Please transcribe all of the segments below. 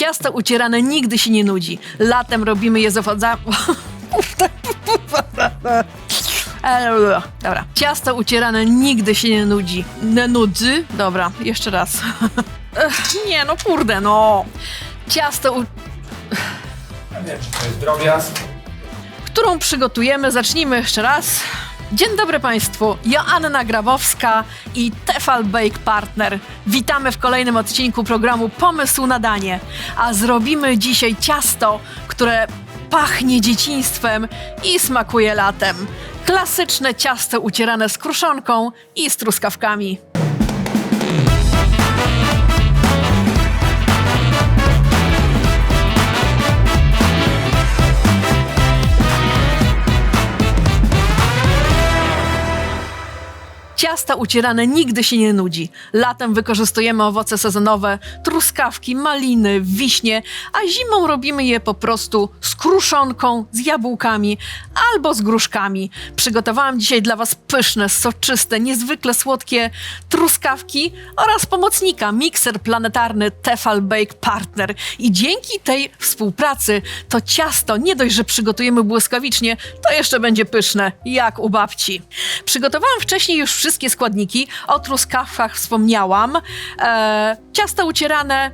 Ciasto ucierane nigdy się nie nudzi. Latem robimy je z owocami. Dobra. Ciasto ucierane nigdy się nie nudzi. Nie nudzi? Dobra, jeszcze raz. Nie, no kurde, no. Ciasto, u... Ja wiem, czy to jest drobiazg. którą przygotujemy, zacznijmy jeszcze raz. Dzień dobry Państwu, Joanna Grabowska i Tefal Bake Partner. Witamy w kolejnym odcinku programu Pomysł na danie. A zrobimy dzisiaj ciasto, które pachnie dzieciństwem i smakuje latem. Klasyczne ciasto ucierane z kruszonką i z truskawkami. Ciasta ucierane nigdy się nie nudzi. Latem wykorzystujemy owoce sezonowe, truskawki, maliny, wiśnie, a zimą robimy je po prostu z kruszonką, z jabłkami albo z gruszkami. Przygotowałam dzisiaj dla Was pyszne, soczyste, niezwykle słodkie truskawki oraz pomocnika, mikser planetarny Tefal Bake Partner. I dzięki tej współpracy to ciasto nie dość, że przygotujemy błyskawicznie, to jeszcze będzie pyszne, jak u babci. Przygotowałam wcześniej już wszystkie składniki. O truskawkach wspomniałam. E, ciasto ucierane,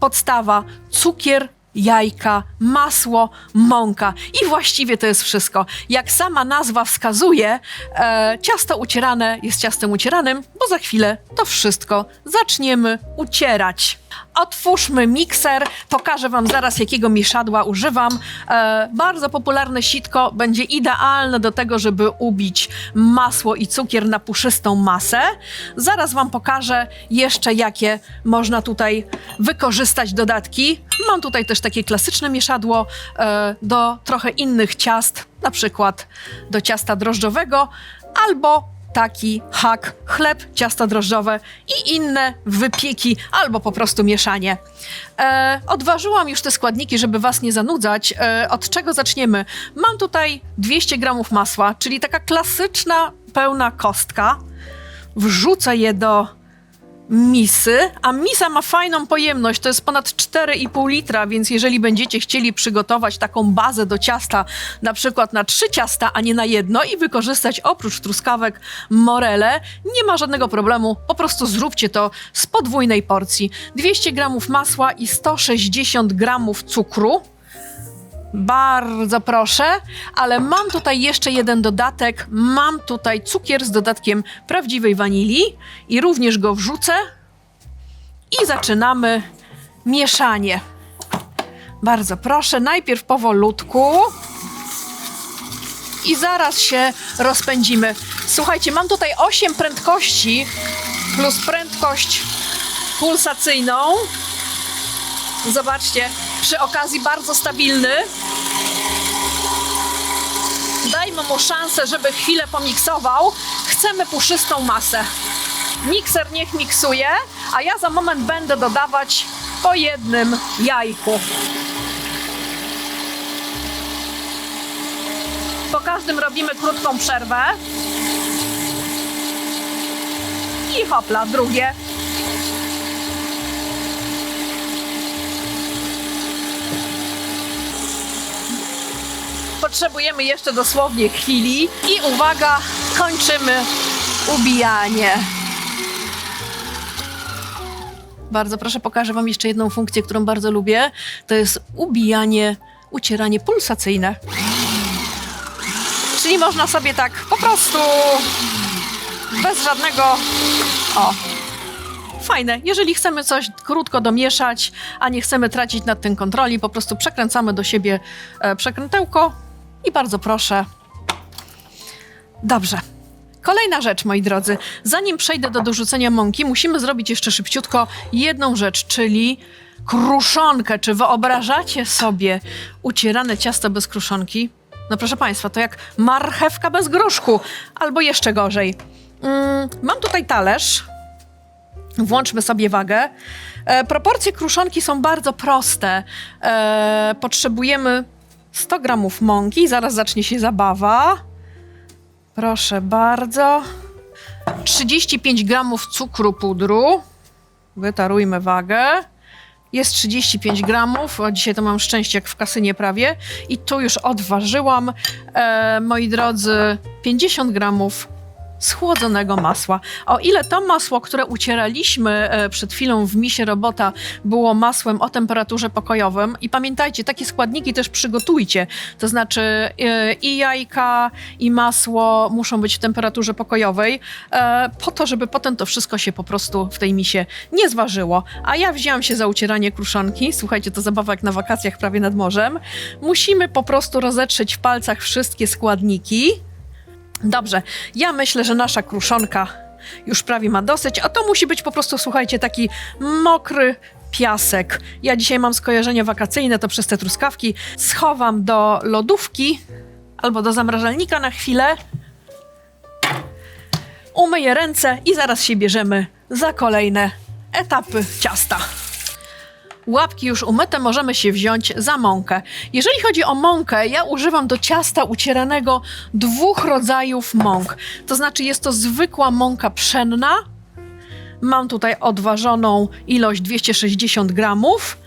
podstawa, cukier, jajka, masło, mąka. I właściwie to jest wszystko. Jak sama nazwa wskazuje, e, ciasto ucierane jest ciastem ucieranym, bo za chwilę to wszystko zaczniemy ucierać. Otwórzmy mikser, pokażę Wam zaraz, jakiego mieszadła używam. E, bardzo popularne sitko będzie idealne do tego, żeby ubić masło i cukier na puszystą masę. Zaraz Wam pokażę jeszcze, jakie można tutaj wykorzystać dodatki. Mam tutaj też takie klasyczne mieszadło e, do trochę innych ciast, na przykład do ciasta drożdżowego albo taki hak, chleb, ciasta drożdżowe i inne wypieki albo po prostu mieszanie. E, odważyłam już te składniki, żeby Was nie zanudzać. E, od czego zaczniemy? Mam tutaj 200 gramów masła, czyli taka klasyczna, pełna kostka. Wrzucę je do misy, a misa ma fajną pojemność, to jest ponad 4,5 litra, więc jeżeli będziecie chcieli przygotować taką bazę do ciasta, na przykład na trzy ciasta, a nie na jedno i wykorzystać oprócz truskawek morele, nie ma żadnego problemu, po prostu zróbcie to z podwójnej porcji. 200 gramów masła i 160 gramów cukru. Bardzo proszę, ale mam tutaj jeszcze jeden dodatek. Mam tutaj cukier z dodatkiem prawdziwej wanilii i również go wrzucę. I zaczynamy mieszanie. Bardzo proszę, najpierw powolutku. I zaraz się rozpędzimy. Słuchajcie, mam tutaj 8 prędkości plus prędkość pulsacyjną. Zobaczcie, przy okazji bardzo stabilny. Dajmy mu szansę, żeby chwilę pomiksował. Chcemy puszystą masę. Mikser niech miksuje, a ja za moment będę dodawać po jednym jajku. Po każdym robimy krótką przerwę. I hopla, drugie. Potrzebujemy jeszcze dosłownie chwili i uwaga, kończymy ubijanie. Bardzo proszę, pokażę Wam jeszcze jedną funkcję, którą bardzo lubię. To jest ubijanie, ucieranie pulsacyjne. Czyli można sobie tak po prostu bez żadnego. O, fajne. Jeżeli chcemy coś krótko domieszać, a nie chcemy tracić nad tym kontroli, po prostu przekręcamy do siebie e, przekrętełko i bardzo proszę. Dobrze. Kolejna rzecz, moi drodzy. Zanim przejdę do dorzucenia mąki, musimy zrobić jeszcze szybciutko jedną rzecz, czyli kruszonkę. Czy wyobrażacie sobie ucierane ciasto bez kruszonki? No proszę Państwa, to jak marchewka bez groszku, albo jeszcze gorzej. Mm, mam tutaj talerz, Włączmy sobie wagę. E, proporcje kruszonki są bardzo proste. E, potrzebujemy 100 gramów mąki, zaraz zacznie się zabawa. Proszę bardzo. 35 gramów cukru pudru. Wytarujmy wagę. jest 35 gramów. O, dzisiaj to mam szczęście, jak w kasynie prawie. I tu już odważyłam, e, moi drodzy, 50 gramów schłodzonego masła. O ile to masło, które ucieraliśmy e, przed chwilą w misie robota, było masłem o temperaturze pokojowym i pamiętajcie, takie składniki też przygotujcie, to znaczy e, i jajka, i masło muszą być w temperaturze pokojowej, e, po to, żeby potem to wszystko się po prostu w tej misie nie zważyło. A ja wzięłam się za ucieranie kruszonki, słuchajcie, to zabawa jak na wakacjach prawie nad morzem. Musimy po prostu rozetrzeć w palcach wszystkie składniki, Dobrze, ja myślę, że nasza kruszonka już prawie ma dosyć, a to musi być po prostu, słuchajcie, taki mokry piasek. Ja dzisiaj mam skojarzenie wakacyjne, to przez te truskawki schowam do lodówki albo do zamrażalnika na chwilę. Umyję ręce i zaraz się bierzemy za kolejne etapy ciasta. Łapki już umyte, możemy się wziąć za mąkę. Jeżeli chodzi o mąkę, ja używam do ciasta ucieranego dwóch rodzajów mąk. To znaczy jest to zwykła mąka pszenna. Mam tutaj odważoną ilość 260 gramów.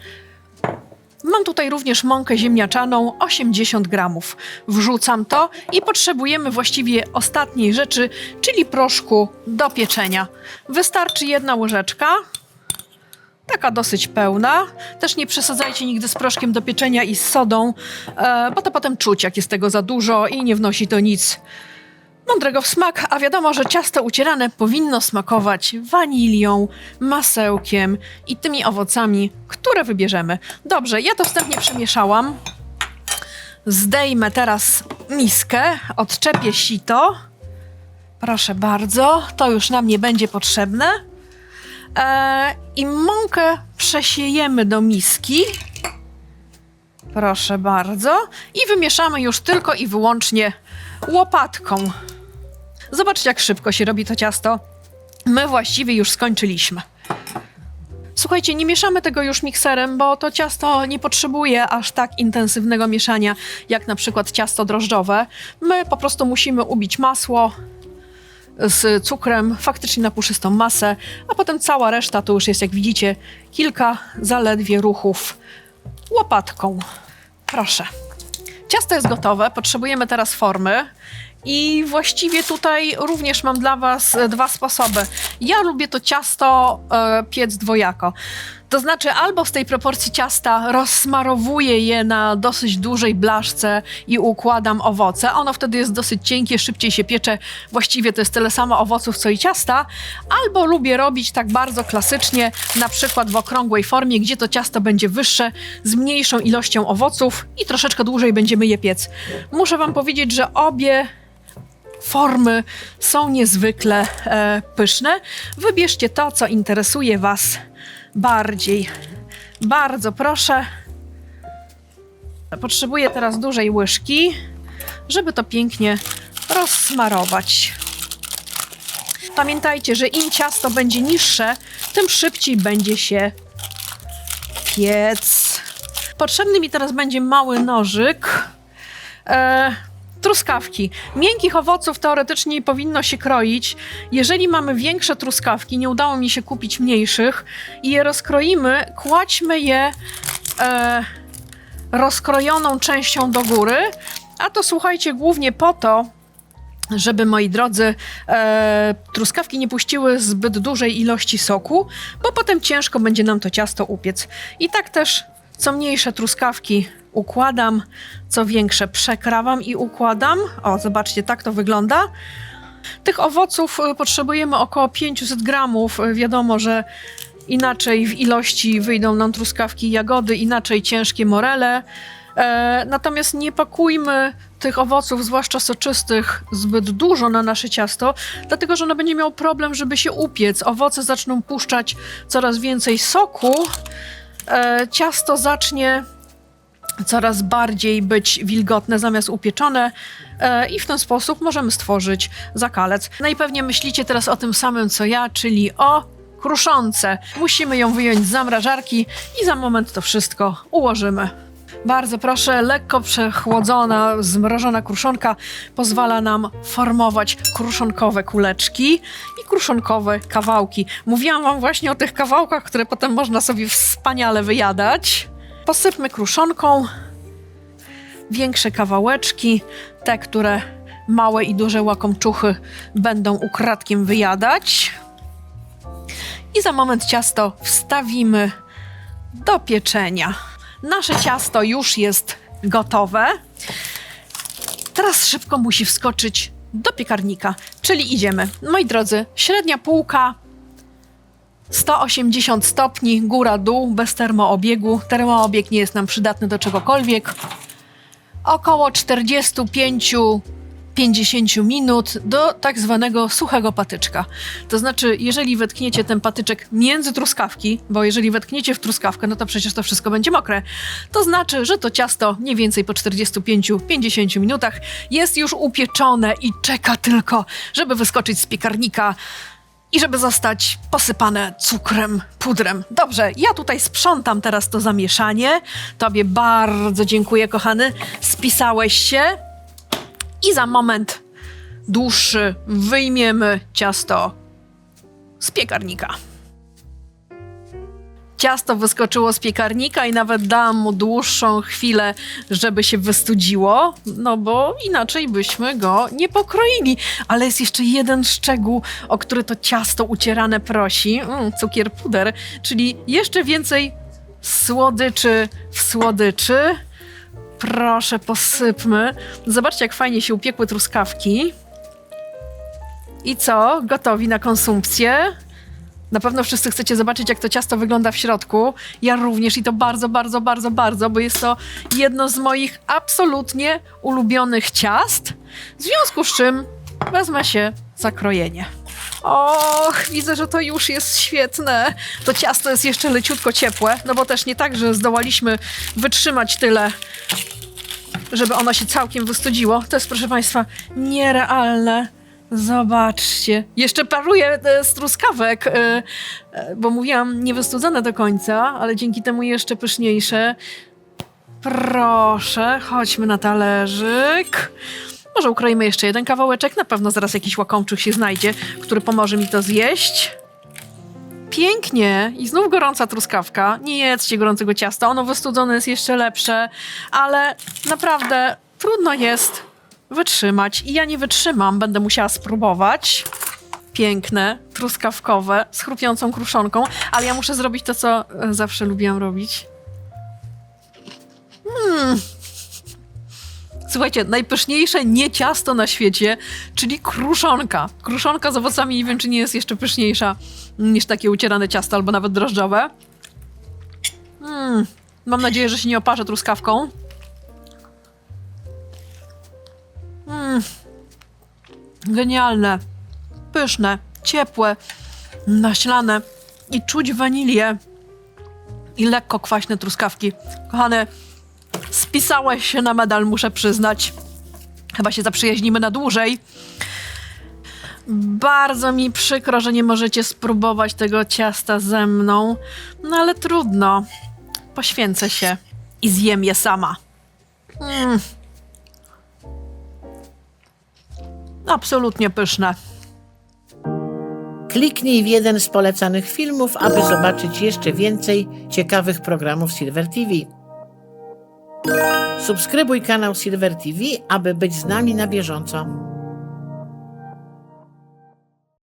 Mam tutaj również mąkę ziemniaczaną 80 gramów. Wrzucam to i potrzebujemy właściwie ostatniej rzeczy, czyli proszku do pieczenia. Wystarczy jedna łyżeczka. Taka dosyć pełna. Też nie przesadzajcie nigdy z proszkiem do pieczenia i z sodą, e, bo to potem czuć, jak jest tego za dużo i nie wnosi to nic mądrego w smak. A wiadomo, że ciasto ucierane powinno smakować wanilią, masełkiem i tymi owocami, które wybierzemy. Dobrze, ja to wstępnie przemieszałam. Zdejmę teraz miskę, odczepię sito. Proszę bardzo, to już nam nie będzie potrzebne. E, I mąkę przesiejemy do miski. Proszę bardzo. I wymieszamy już tylko i wyłącznie łopatką. Zobaczcie, jak szybko się robi to ciasto. My właściwie już skończyliśmy. Słuchajcie, nie mieszamy tego już mikserem, bo to ciasto nie potrzebuje aż tak intensywnego mieszania, jak na przykład ciasto drożdżowe. My po prostu musimy ubić masło, z cukrem, faktycznie na puszystą masę, a potem cała reszta to już jest, jak widzicie, kilka zaledwie ruchów łopatką. Proszę. Ciasto jest gotowe, potrzebujemy teraz formy. I właściwie tutaj również mam dla Was dwa sposoby. Ja lubię to ciasto e, piec dwojako. To znaczy, albo z tej proporcji ciasta rozsmarowuję je na dosyć dużej blaszce i układam owoce. Ono wtedy jest dosyć cienkie, szybciej się piecze. Właściwie to jest tyle samo owoców, co i ciasta. Albo lubię robić tak bardzo klasycznie, na przykład w okrągłej formie, gdzie to ciasto będzie wyższe, z mniejszą ilością owoców i troszeczkę dłużej będziemy je piec. Muszę Wam powiedzieć, że obie formy są niezwykle e, pyszne. Wybierzcie to, co interesuje Was bardziej. Bardzo proszę. Potrzebuję teraz dużej łyżki, żeby to pięknie rozsmarować. Pamiętajcie, że im ciasto będzie niższe, tym szybciej będzie się piec. Potrzebny mi teraz będzie mały nożyk. E, truskawki. Miękkich owoców teoretycznie nie powinno się kroić. Jeżeli mamy większe truskawki, nie udało mi się kupić mniejszych i je rozkroimy, kładźmy je e, rozkrojoną częścią do góry. A to słuchajcie, głównie po to, żeby moi drodzy, e, truskawki nie puściły zbyt dużej ilości soku, bo potem ciężko będzie nam to ciasto upiec. I tak też co mniejsze truskawki układam, co większe przekrawam i układam. O, zobaczcie, tak to wygląda. Tych owoców y, potrzebujemy około 500 gramów. Y, Wiadomo, że inaczej w ilości wyjdą nam truskawki i jagody, inaczej ciężkie morele. E, natomiast nie pakujmy tych owoców, zwłaszcza soczystych, zbyt dużo na nasze ciasto, dlatego że ono będzie miał problem, żeby się upiec. Owoce zaczną puszczać coraz więcej soku. E, ciasto zacznie coraz bardziej być wilgotne zamiast upieczone e, i w ten sposób możemy stworzyć zakalec. Najpewniej myślicie teraz o tym samym co ja, czyli o kruszące. Musimy ją wyjąć z zamrażarki i za moment to wszystko ułożymy. Bardzo proszę, lekko przechłodzona, zmrożona kruszonka pozwala nam formować kruszonkowe kuleczki i kruszonkowe kawałki. Mówiłam wam właśnie o tych kawałkach, które potem można sobie wspaniale wyjadać. Posypmy kruszonką większe kawałeczki, te, które małe i duże łakomczuchy będą ukradkiem wyjadać. I za moment ciasto wstawimy do pieczenia. Nasze ciasto już jest gotowe. Teraz szybko musi wskoczyć do piekarnika, czyli idziemy. Moi drodzy, średnia półka 180 stopni, góra, dół, bez termoobiegu. Termoobieg nie jest nam przydatny do czegokolwiek. Około 45-50 minut do tak zwanego suchego patyczka. To znaczy, jeżeli wetkniecie ten patyczek między truskawki, bo jeżeli wetkniecie w truskawkę, no to przecież to wszystko będzie mokre, to znaczy, że to ciasto mniej więcej po 45-50 minutach jest już upieczone i czeka tylko, żeby wyskoczyć z piekarnika i żeby zostać posypane cukrem, pudrem. Dobrze, ja tutaj sprzątam teraz to zamieszanie. Tobie bardzo dziękuję, kochany. Spisałeś się i za moment dłuższy wyjmiemy ciasto z piekarnika. Ciasto wyskoczyło z piekarnika i nawet dałam mu dłuższą chwilę, żeby się wystudziło, no bo inaczej byśmy go nie pokroili. Ale jest jeszcze jeden szczegół, o który to ciasto ucierane prosi. Mm, cukier puder, czyli jeszcze więcej słodyczy w słodyczy. Proszę, posypmy. Zobaczcie, jak fajnie się upiekły truskawki. I co? Gotowi na konsumpcję? Na pewno wszyscy chcecie zobaczyć, jak to ciasto wygląda w środku. Ja również i to bardzo, bardzo, bardzo, bardzo, bo jest to jedno z moich absolutnie ulubionych ciast. W związku z czym wezmę się za krojenie. Och, widzę, że to już jest świetne. To ciasto jest jeszcze leciutko ciepłe, no bo też nie tak, że zdołaliśmy wytrzymać tyle, żeby ono się całkiem wystudziło. To jest, proszę Państwa, nierealne. Zobaczcie. Jeszcze paruję e, z truskawek, e, e, bo mówiłam niewystudzone do końca, ale dzięki temu jeszcze pyszniejsze. Proszę, chodźmy na talerzyk. Może ukroimy jeszcze jeden kawałeczek. Na pewno zaraz jakiś łakomczuk się znajdzie, który pomoże mi to zjeść. Pięknie. I znów gorąca truskawka. Nie jedzcie gorącego ciasta. Ono wystudzone jest jeszcze lepsze, ale naprawdę trudno jest wytrzymać. I ja nie wytrzymam. Będę musiała spróbować. Piękne, truskawkowe, z chrupiącą kruszonką, ale ja muszę zrobić to, co e, zawsze lubiłam robić. Słuchajcie, najpyszniejsze nie ciasto na świecie, czyli kruszonka. Kruszonka z owocami, nie wiem, czy nie jest jeszcze pyszniejsza niż takie ucierane ciasto, albo nawet drożdżowe. Mm, mam nadzieję, że się nie oparzę truskawką. Mm, genialne, pyszne, ciepłe, naślane i czuć wanilię i lekko kwaśne truskawki. Kochane, Spisałeś się na medal, muszę przyznać. Chyba się zaprzyjaźnimy na dłużej. Bardzo mi przykro, że nie możecie spróbować tego ciasta ze mną, no ale trudno. Poświęcę się i zjem je sama. Mm. Absolutnie pyszne. Kliknij w jeden z polecanych filmów, aby zobaczyć jeszcze więcej ciekawych programów Silver TV. Subskrybuj kanał Silver TV, aby być z nami na bieżąco.